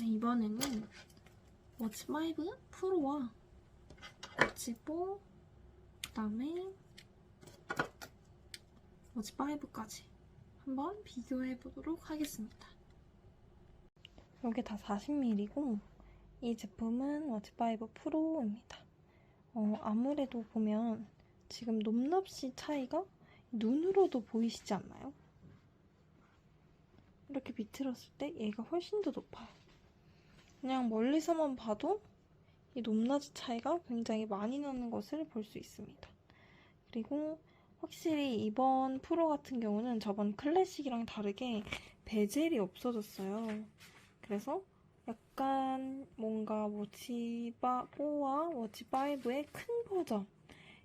네, 이번에는 워치 5 프로와 워치 4 그다음에 워치 5까지 한번 비교해 보도록 하겠습니다. 이게 다 40ml고 이 제품은 워치 5 프로입니다. 어, 아무래도 보면 지금 높낮이 차이가 눈으로도 보이시지 않나요? 이렇게 비틀었을 때 얘가 훨씬 더 높아요. 그냥 멀리서만 봐도 이 높낮이 차이가 굉장히 많이 나는 것을 볼 수 있습니다. 그리고 확실히 이번 프로 같은 경우는 저번 클래식이랑 다르게 베젤이 없어졌어요. 그래서 약간 뭔가 워치 4와 워치 5의 큰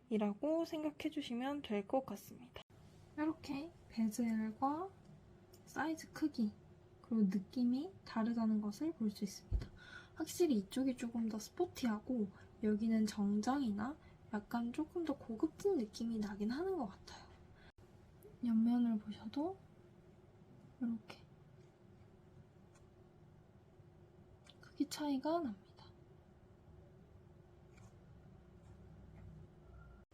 버전이라고 생각해 주시면 될 것 같습니다. 이렇게 베젤과 사이즈 크기 그리고 느낌이 다르다는 것을 볼 수 있습니다. 확실히 이쪽이 조금 더 스포티하고 여기는 정장이나 약간 조금 더 고급진 느낌이 나긴 하는 것 같아요. 옆면을 보셔도 이렇게 크기 차이가 납니다.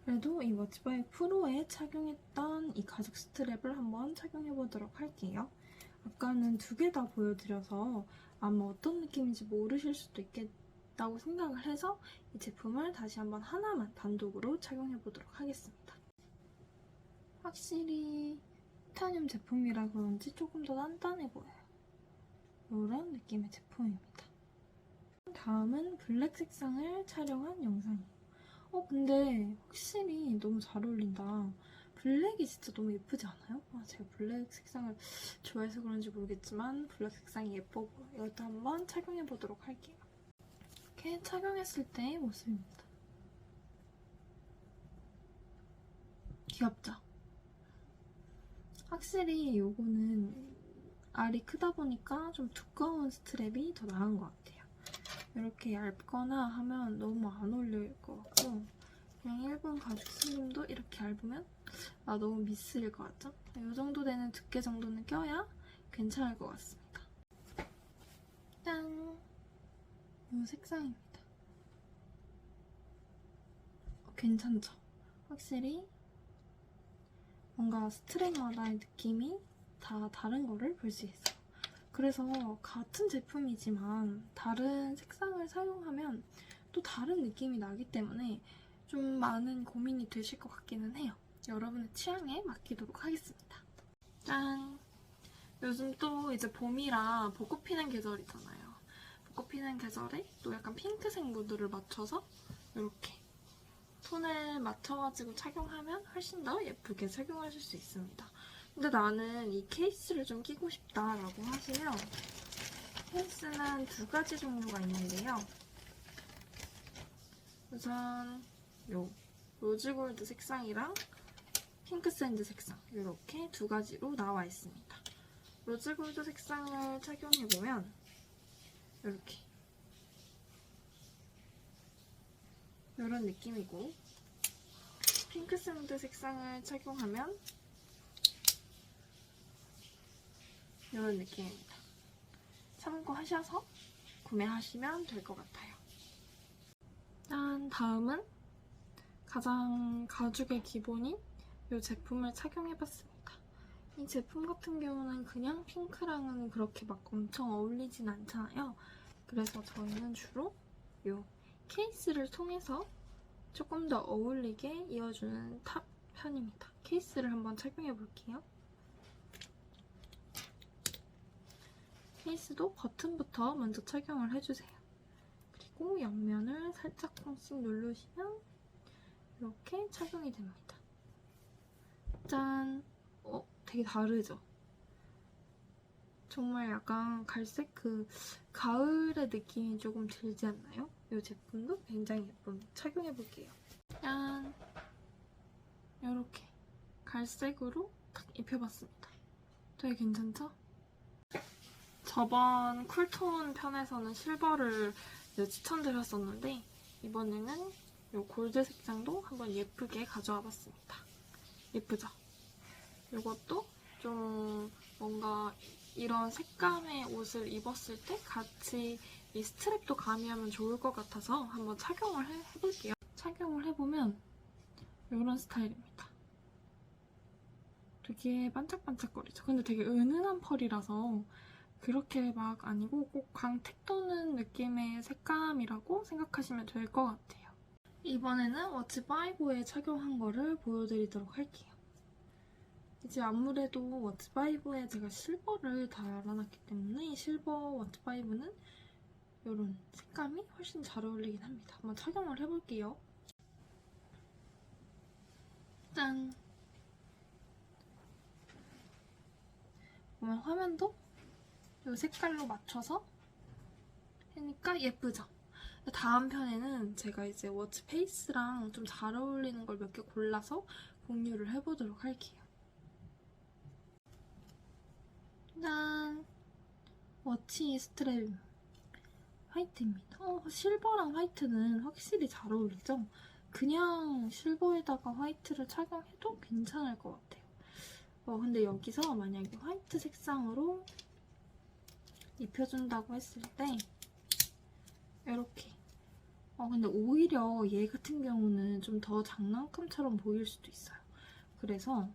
그래도 이 워치바이 프로에 착용했던 이 가죽 스트랩을 한번 착용해 보도록 할게요. 아까는 두 개 다 보여드려서 아마 어떤 느낌인지 모르실 수도 있겠다고 생각을 해서 이 제품을 다시 한번 하나만 단독으로 착용해 보도록 하겠습니다. 확실히 티타늄 제품이라 그런지 조금 더 단단해 보여요. 이런 느낌의 제품입니다. 다음은 블랙 색상을 촬영한 영상이에요. 어, 근데 확실히 너무 잘 어울린다. 블랙이 진짜 너무 예쁘지 않아요? 아, 제가 블랙 색상을 좋아해서 그런지 모르겠지만 블랙 색상이 예뻐 보여. 이것도 한번 착용해 보도록 할게요. 이렇게 착용했을 때의 모습입니다. 귀엽죠? 확실히 요거는 알이 크다 보니까 좀 두꺼운 스트랩이 더 나은 것 같아요. 이렇게 얇거나 하면 너무 안 어울릴 것 같고 그냥 일본 슬림도 이렇게 얇으면 아 너무 미스일 것 같죠? 이 정도 되는 두께 정도는 껴야 괜찮을 것 같습니다. 짠! 이 색상입니다. 어, 괜찮죠? 확실히 뭔가 스트랩마다의 느낌이 다 다른 거를 볼 수 있어요. 그래서 같은 제품이지만 다른 색상을 사용하면 또 다른 느낌이 나기 때문에 좀 많은 고민이 되실 것 같기는 해요. 여러분의 취향에 맡기도록 하겠습니다. 짠! 요즘 또 이제 봄이라 벚꽃 피는 계절이잖아요. 벚꽃 피는 계절에 또 약간 핑크색 무드를 맞춰서 이렇게 톤을 맞춰가지고 착용하면 훨씬 더 예쁘게 착용하실 수 있습니다. 근데 나는 이 케이스를 좀 끼고 싶다라고 하시면 케이스는 두 가지 종류가 있는데요. 우선 요 로즈골드 색상이랑 핑크샌드 색상 이렇게 두 가지로 나와 있습니다. 로즈골드 색상을 착용해보면 이렇게 이런 느낌이고 핑크샌드 색상을 착용하면 이런 느낌입니다. 참고하셔서 구매하시면 될 것 같아요. 짠! 다음은 가장 가죽의 기본인 이 제품을 착용해봤습니다. 이 제품 같은 경우는 그냥 핑크랑은 그렇게 막 엄청 어울리진 않잖아요. 그래서 저희는 주로 이 케이스를 통해서 조금 더 어울리게 이어주는 탑 편입니다. 케이스를 한번 착용해볼게요. 케이스도 버튼부터 먼저 착용을 해주세요. 그리고 옆면을 살짝씩 누르시면 이렇게 착용이 됩니다. 짠! 어, 되게 다르죠? 정말 약간 갈색 그 가을의 느낌이 조금 들지 않나요? 이 제품도 굉장히 예쁩니다. 착용해볼게요. 짠! 이렇게 갈색으로 딱 입혀봤습니다. 되게 괜찮죠? 저번 쿨톤 편에서는 실버를 추천드렸었는데 이번에는 이 골드 색상도 한번 예쁘게 가져와 봤습니다. 예쁘죠? 이것도 좀 뭔가 이런 색감의 옷을 입었을 때 같이 이 스트랩도 가미하면 좋을 것 같아서 한번 착용을 해, 해볼게요. 착용을 해보면 이런 스타일입니다. 되게 반짝반짝거리죠. 근데 되게 은은한 펄이라서 그렇게 막 아니고 꼭 광택 도는 느낌의 색감이라고 생각하시면 될 것 같아요. 이번에는 워치 5에 착용한 거를 보여드리도록 할게요. 이제 아무래도 워치 5에 제가 실버를 달아놨기 때문에 실버 워치 5는 이런 색감이 훨씬 잘 어울리긴 합니다. 한번 착용을 해볼게요. 짠! 보면 화면도 이 색깔로 맞춰서 하니까 예쁘죠? 다음 편에는 제가 이제 워치 페이스랑 좀 잘 어울리는 걸 몇 개 골라서 공유를 해보도록 할게요. 짠! 워치 스트랩 화이트입니다. 어, 실버랑 화이트는 확실히 잘 어울리죠? 그냥 실버에다가 화이트를 착용해도 괜찮을 것 같아요. 어, 근데 여기서 만약에 화이트 색상으로 입혀준다고 했을 때 이렇게 어, 근데 오히려 얘 같은 경우는 좀 더 장난감처럼 보일 수도 있어요. 그래서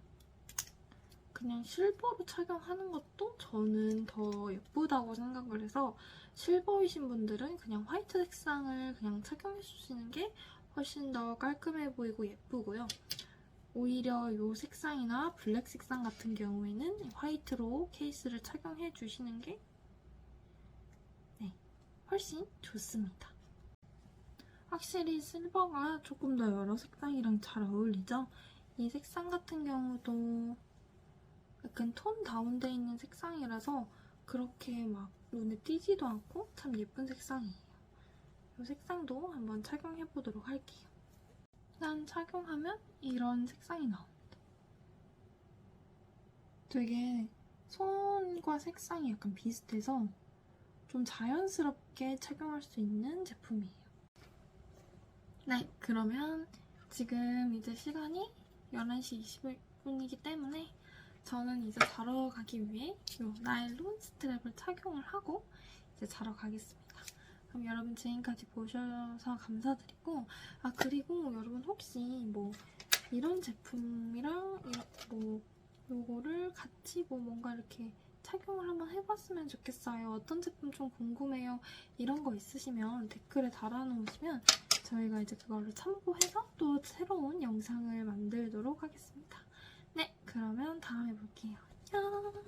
그냥 실버로 착용하는 것도 저는 더 예쁘다고 생각을 해서 실버이신 분들은 그냥 화이트 색상을 그냥 착용해 주시는 게 훨씬 더 깔끔해 보이고 예쁘고요. 오히려 이 색상이나 블랙 색상 같은 경우에는 화이트로 케이스를 착용해 주시는 게 네, 훨씬 좋습니다. 확실히 실버가 조금 더 여러 색상이랑 잘 어울리죠? 이 색상 같은 경우도 약간 톤 다운돼 있는 색상이라서 그렇게 막 눈에 띄지도 않고 참 예쁜 색상이에요. 이 색상도 한번 착용해보도록 할게요. 일단 착용하면 이런 색상이 나옵니다. 되게 손과 색상이 약간 비슷해서 좀 자연스럽게 착용할 수 있는 제품이에요. 네, 그러면 지금 이제 시간이 11시 20분이기 때문에 저는 이제 자러 가기 위해 이 나일론 스트랩을 착용을 하고 이제 자러 가겠습니다. 그럼 여러분 지금까지 보셔서 감사드리고 아 그리고 여러분 혹시 뭐 이런 제품이랑 뭐 요거를 같이 뭐 뭔가 이렇게 착용을 한번 해봤으면 좋겠어요. 어떤 제품 좀 궁금해요. 이런 거 있으시면 댓글에 달아놓으시면 저희가 이제 그걸로 참고해서 또 새로운 영상을 만들도록 하겠습니다. 네, 그러면 다음에 볼게요. 안녕!